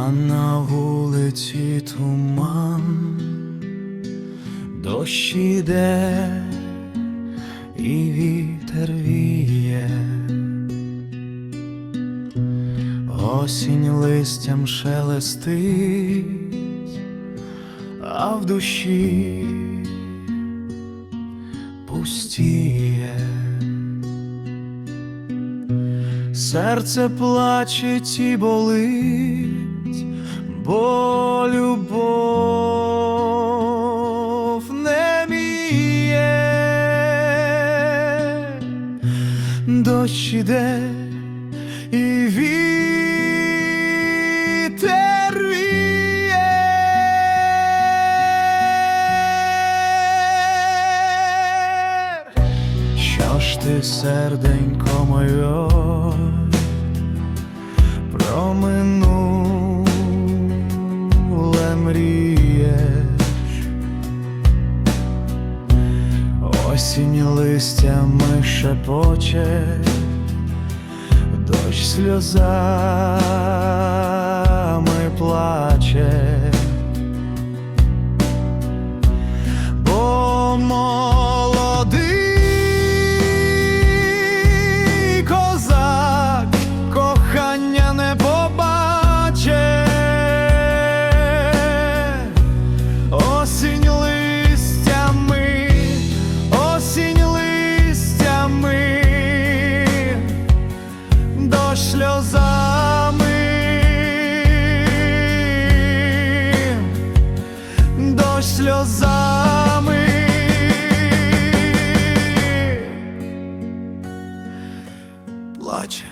на вулиці туман, дощ іде і вітер віє, осінь листям шелестить, а в душі пустіє. Серце плаче і болить, дощ іде і вітер віє. Що ж ти, серденько моє, осінь листями шепоче, дощ сльозами сльозами. дощ сльозами. Плаче.